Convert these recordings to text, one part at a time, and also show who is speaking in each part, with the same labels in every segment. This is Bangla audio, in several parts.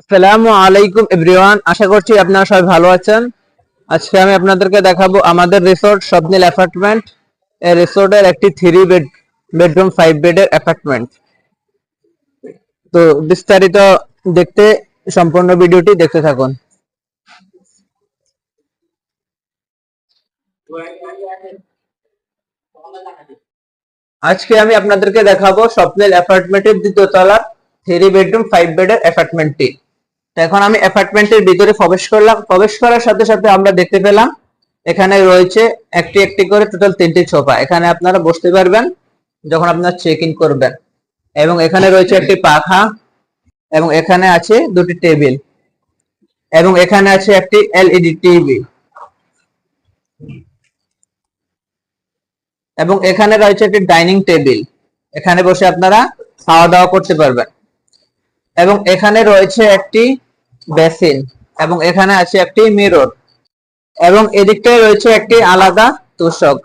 Speaker 1: আসসালামু আলাইকুম এভরিওয়ান, আশা করছি আপনারা সবাই ভালো আছেন। আজকে আমি আপনাদেরকে দেখাবো আমাদের রিসোর্ট স্বপ্নিল অ্যাপার্টমেন্ট। এই রিসোর্টের একটি থ্রি বেড, বেডরুম, ফাইভ বেডের অ্যাপার্টমেন্ট। তো বিস্তারিত দেখতে সম্পূর্ণ ভিডিওটি দেখতে থাকুন। আজকে আমি আপনাদেরকে দেখাবো স্বপ্নিল অ্যাপার্টমেন্টের দ্বিতীয় তলার থ্রি বেডরুম, ফাইভ বেডের অ্যাপার্টমেন্টটি। তো এখন আমি অ্যাপার্টমেন্টের ভিতরে প্রবেশ করলাম। প্রবেশ করার সাথে সাথে আমরা দেখতে পেলাম, এখানে রয়েছে একটি একটি করে টোটাল তিনটি সোফা এখানে আপনারা বসতে পারবেন, যখন আপনারা চেক ইন করবেন। এবং এখানে রয়েছে একটি পাখা, এবং এখানে আছে দুটি টেবিল, এবং এখানে আছে একটি এলইডি টিভি। এবং এখানে রয়েছে একটি ডাইনিং টেবিল। এখানে বসে আপনারা খাওয়া দাওয়া করতে পারবেন। এবং এখানে রয়েছে একটি বেসিন এবং এখানে আছে একটি মিরর এবং এদিকটায় রয়েছে একটি আলাদা তোষক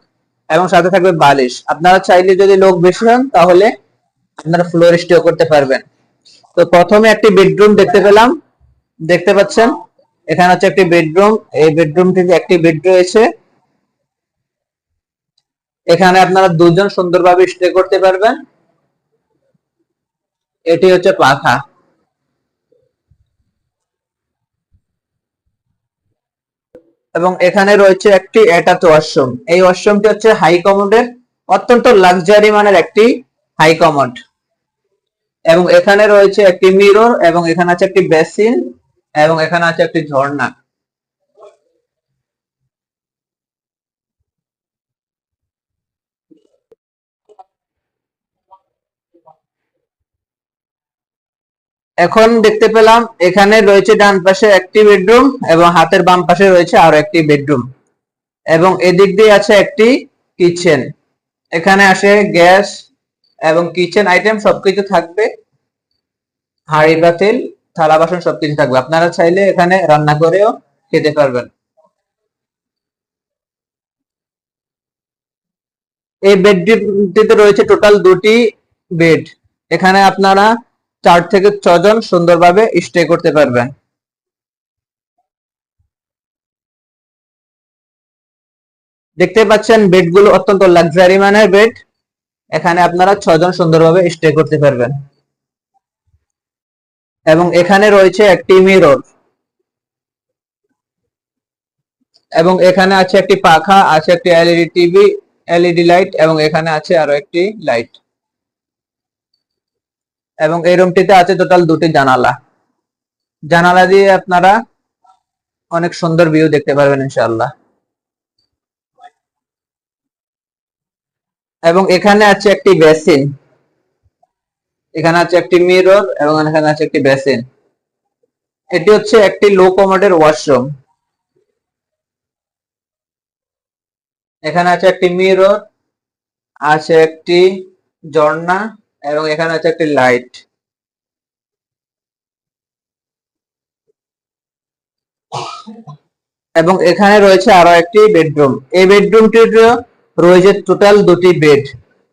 Speaker 1: এবং সাথে থাকবে বালিশ। আপনারা চাইলে যদি লোক বেশি হন, তাহলে আপনারা ফ্লোর স্টে করতে পারবেন। তো প্রথমে একটি বেডরুম দেখতে পেলাম। দেখতে পাচ্ছেন, এখানে হচ্ছে একটি বেডরুম। এই বেডরুমটিতে একটি বেড রয়েছে। এখানে আপনারা দুজন সুন্দরভাবে স্টে করতে পারবেন। এটি হচ্ছে পাখা। এবং এখানে রয়েছে একটি অ্যাটাচ ওয়াশরুম। এই ওয়াশরুমটি হচ্ছে হাই কমোডের অত্যন্ত লাক্সারি মানের একটি হাই কমোড। এবং এখানে রয়েছে একটি মিরর এবং এখানে আছে একটি বেসিন এবং এখানে আছে একটি ঝর্ণা। এখন দেখতে পেলাম এখানে রয়েছে ডান পাশে একটি বেডরুম এবং হাতের বাম পাশে রয়েছে আরও একটি বেডরুম। এবং এদিক দিয়ে আছে একটি কিচেন। এখানে আসে গ্যাস এবং কিচেন আইটেম সবকিছু থাকবে। হাঁড়ি পাতিল থালা বাসন সবকিছু থাকবে। আপনারা চাইলে এখানে রান্না করেও খেতে পারবেন। এই বেডটিতে রয়েছে টোটাল দুটি বেড। এখানে আপনারা চার থেকে ছজন সুন্দরভাবে স্টে করতে পারবেন। দেখতে পাচ্ছেন, বেডগুলো অত্যন্ত লাক্সারি মানের বেড। এখানে আপনারা ছজন সুন্দরভাবে স্টে করতে পারবেন। এবং এখানে রয়েছে একটি মিরর এবং এখানে আছে একটি পাখা, আছে একটি এলইডি টিভি এলইডি লাইট এবং এখানে আছে আরও একটি লাইট এবং এই রুমটিতে আছে টোটাল দুটি জানালা। জানালা দিয়ে আপনারা অনেক সুন্দর ভিউ দেখতে পারবেন ইনশাআল্লাহ। এবং এখানে আছে একটি বেসিন এখানে আছে একটি মিরর এবং এখানে আছে একটি বেসিন এটি হচ্ছে একটি লো কমোডের ওয়াশরুম এখানে আছে একটি মিরর আছে একটি ঝর্ণা এবং এখানে আছে একটি লাইট এবং এখানে রয়েছে আরও একটি বেডরুম এই বেডরুমটির রয়েছে টোটাল দুটি বেড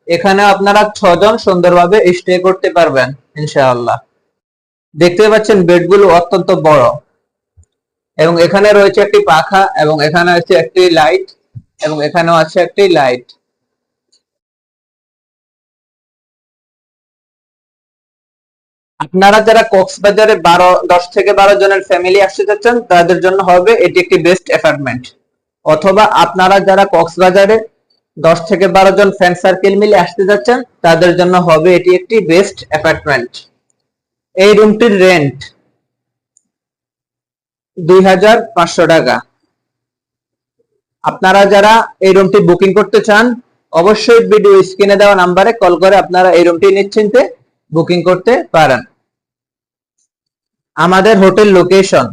Speaker 1: এখানে আপনারা ছজন সুন্দরভাবে স্টে করতে পারবেন, ইনশাআল্লাহ। দেখতে পাচ্ছেন বেডগুলো অত্যন্ত বড়। এবং এখানে রয়েছে একটি পাখা এবং এখানে আছে একটি লাইট এবং এখানেও আছে একটি লাইট আপনারা যারা কক্সবাজারে বারো, দশ থেকে বারো জনের ফ্যামিলি আসতে চাচ্ছেন, তাদের জন্য হবে এটি একটি বেস্ট অ্যাপার্টমেন্ট অথবা আপনারা যারা কক্সবাজারে দশ থেকে বারো জন ফ্রেন্ড সার্কেল মিলে আসতে যাচ্ছেন তাদের জন্য হবে এটি একটি বেস্ট অ্যাপার্টমেন্ট এই রুমটির রেন্ট দুই হাজার পাঁচশো টাকা। আপনারা যারা এই রুমটি বুকিং করতে চান, অবশ্যই ভিডিও স্ক্রিনে দেওয়া নাম্বারে কল করে আপনারা এই রুমটি নিশ্চিন্তে বুকিং করতে পারেন। আমাদের hotel location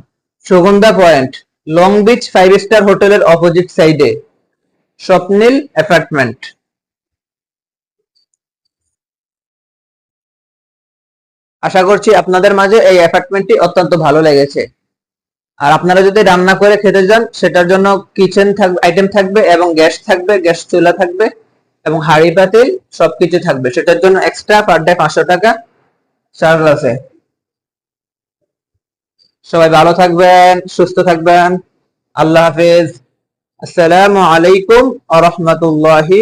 Speaker 1: Sugandha point, long beach five star হোটেলের অপোজিট সাইডে স্বপ্নিল অ্যাপার্টমেন্ট আশা করছি আপনাদের মাঝে এই অ্যাপার্টমেন্টটি অত্যন্ত ভালো লেগেছে। আর আপনারা যদি রান্না করে খেতে যান, সেটার জন্য কিচেন থাকবে আইটেম থাকবে এবং গ্যাস থাকবে গ্যাস চুলা থাকবে। এবং হাড়ি পাতিল সবকিছু থাকবে। সেটার জন্য এক্সট্রা পার ডে পাঁচশো টাকা চার্জ আছে। সবাই ভালো থাকবেন, সুস্থ থাকবেন। আল্লাহ হাফেজ। আসসালামু আলাইকুম আ রহমতুল্লাহি